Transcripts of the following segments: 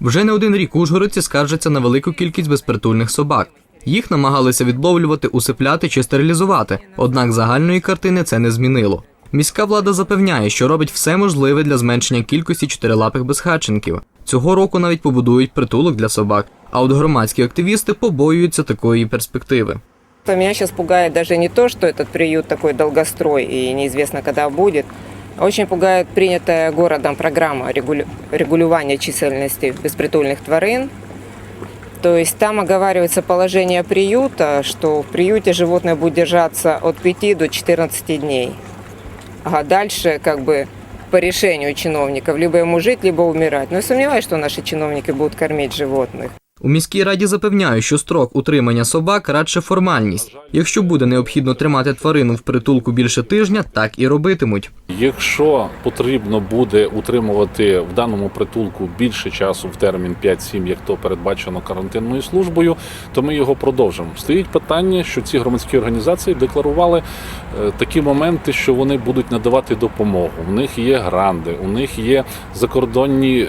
Вже не один рік ужгородці скаржаться на велику кількість безпритульних собак. Їх намагалися відловлювати, усипляти чи стерилізувати, однак загальної картини це не змінило. Міська влада запевняє, що робить все можливе для зменшення кількості чотирилапих безхатченків. Цього року навіть побудують притулок для собак. А от громадські активісти побоюються такої перспективи. Меня сейчас пугает даже не то, что этот приют такой долгострой и неизвестно, когда будет. Очень пугает принятая городом программа регулирования численности беспритульных тварин. То есть там оговаривается положение приюта, что в приюте животное будет держаться от 5 до 14 дней. А дальше как бы по решению чиновников либо ему жить, либо умирать. Но я сомневаюсь, что наши чиновники будут кормить животных. У міській раді запевняють, що строк утримання собак радше формальність. Якщо буде необхідно тримати тварину в притулку більше тижня, так і робитимуть. Якщо потрібно буде утримувати в даному притулку більше часу в термін 5-7, як то передбачено карантинною службою, то ми його продовжимо. Стоїть питання, що ці громадські організації декларували е, такі моменти, що вони будуть надавати допомогу. У них є гранди, у них є закордонні.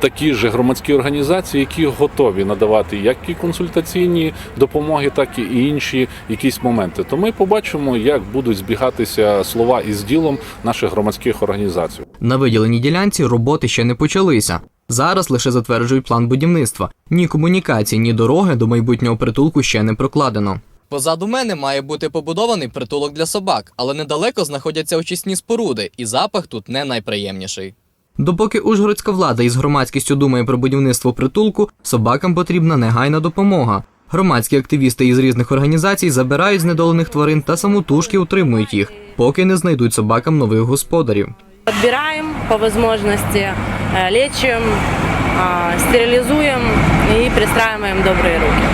Такі ж громадські організації, які готові надавати як і консультаційні допомоги, так і інші якісь моменти. То ми побачимо, як будуть збігатися слова із ділом наших громадських організацій. На виділеній ділянці роботи ще не почалися. Зараз лише затверджують план будівництва. Ні комунікації, ні дороги до майбутнього притулку ще не прокладено. Позаду мене має бути побудований притулок для собак, але недалеко знаходяться очисні споруди, і запах тут не найприємніший. Допоки ужгородська влада із громадськістю думає про будівництво притулку, собакам потрібна негайна допомога. Громадські активісти із різних організацій забирають знедолених тварин та самотужки утримують їх, поки не знайдуть собакам нових господарів. Подбираем по возможности, э, лечим, а, стерилизуем и пристраиваем добрые руки.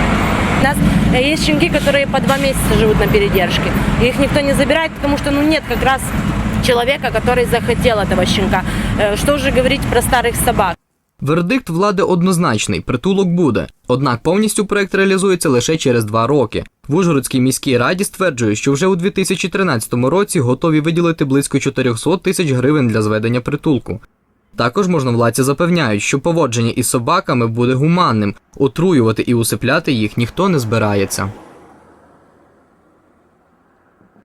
У нас э, есть щенки, которые по два месяца живут на передержке. Их никто не забирает, потому что ну, нет как раз человека, который захотел этого щенка. Э, Что уже говорить про старых собак. Вердикт влади однозначний: притулок буде. Однак повністю проект реалізується лише через два роки. В Ужгородській міській раді стверджують, що вже у 2013 році готові виділити близько 400 тисяч гривень для зведення притулку. Також можновладці запевняють, що поводження із собаками буде гуманним, отруювати і усипляти їх ніхто не збирається.